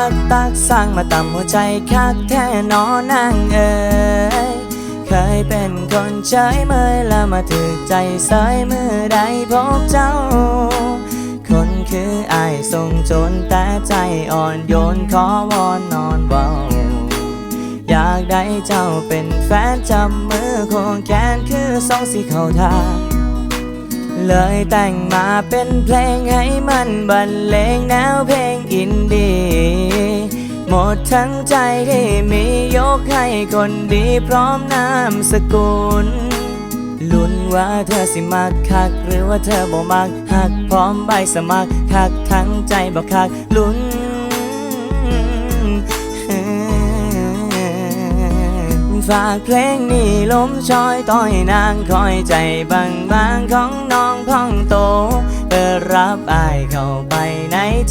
ตักตักสร้างมาต่ำหัวใจคักแท้นอนางเอ๋ยเคยเป็นคนเฉยเมยแล้วมาถึกใจเสยเมื่อใดพบเจ้า คนคืออายทรงจนแต่ใจอ่อนโยนขอวอนนอนเบาอยากได้เจ้าเป็นแฟนจับมือควงแขนคือสองสีเขาทาเลยแต่งมาเป็นเพลงให้มันบรรเลงแนวเพลงอินดี้ หมดทั้งใจที่มียกให้คนดีพร้อมนามสกุล ลุ้นว่าเธอสิมักคัก หรือว่าเธอบ่มักหักพร้อมใบสมัครคักทั้งใจบ่คักลุ้นฝากเพลงนี้ล้มชอยต้อยนางคอยใจบางบางของน้องพ่องโต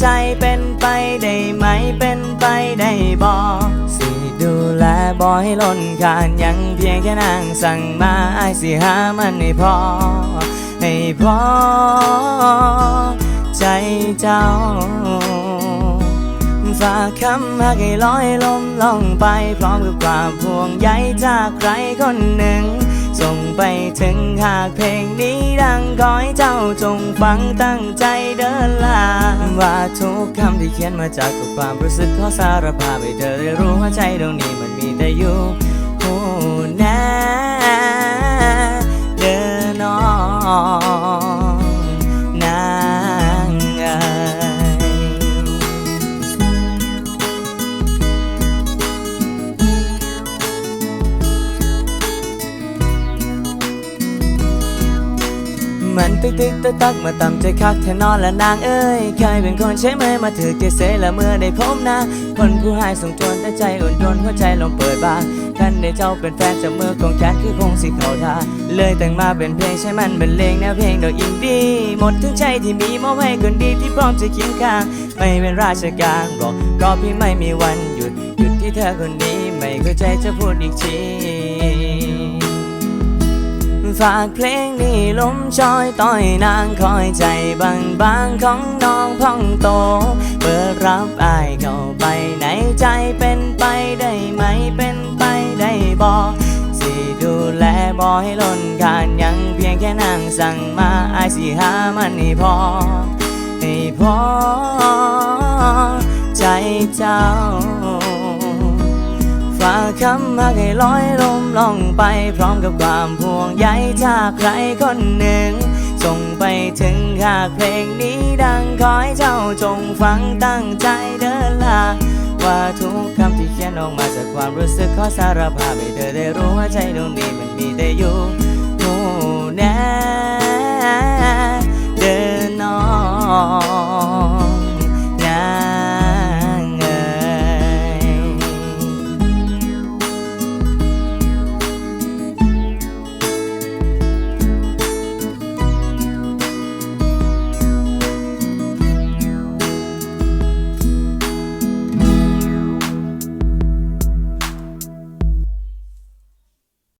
ใจเป็นไปได้ไหมเป็นไปได้บอสิดูแลบอยให้ล้นขานยังเพียงแค่นางสั่งมาไอายสิหามันให้พอ ให้พอ ใจเจ้าฝากคำหักให้ลอยลมล่องไปพร้อมกับความห่วงใยจากใครคนหนึ่ง ส่งไปถึงหากเพลงนี้ดังขอให้เจ้าจงฟังตั้งใจเดินลาว่าทุกคำที่เขียนมาจากกับความรู้สึกขอสารภาพให้เธอได้รู้ว่าใจดวงนี้มันมีแต่อยู่ มันตึกตึกตักตักมาต่ำใจคักแทนอนและนางเอ้ยเคยเป็นคนใช้เมมาถือเกเสและเมื่อได้พบนะคนผู้ให้ส่งจวนแต่ใจอุ่นดนหัวใจลองเปิดบางกันได้เจ้าเป็นแฟนจากมือของแขนคือคงสิเขาทาเลยแต่งมาเป็นเพลงใช้มันเป็นเลงแนวเพลงดอกอินดี้หมดถึงใจที่มีมอบให้คนดีที่พร้อมจะเคียงข้าง ไม่เป็นราชการบอกก็พี่ไม่มีวันหยุดหยุดที่เธอคนนี้ไม่เข้าใจจะพูดอีกที ฝากเพลงนี้ลมชอยต้อยนางคอยใจบางบางของน้องพ่องโต เปิดรับอายเข้าไปในใจเป็นไปได้ไหมเป็นไปได้บอกสิดูแลบอให้ล้นขานยังเพียงแค่นางสั่งมาอายสิหามันให้พอให้พอใจเจ้า ฝากคำหักให้ลอยลมล่องไป พร้อมกับความห่วงใยจากใครคนหนึ่ง ส่งไปถึงหากเพลงนี้ดังขอให้เจ้าจงฟังตั้งใจเดินลาว่าทุกคำที่เขียนออกมาจากความรู้สึกขอสารภาพให้เธอได้รู้ว่าใจดวงนี้มันมีแต่อยู่หู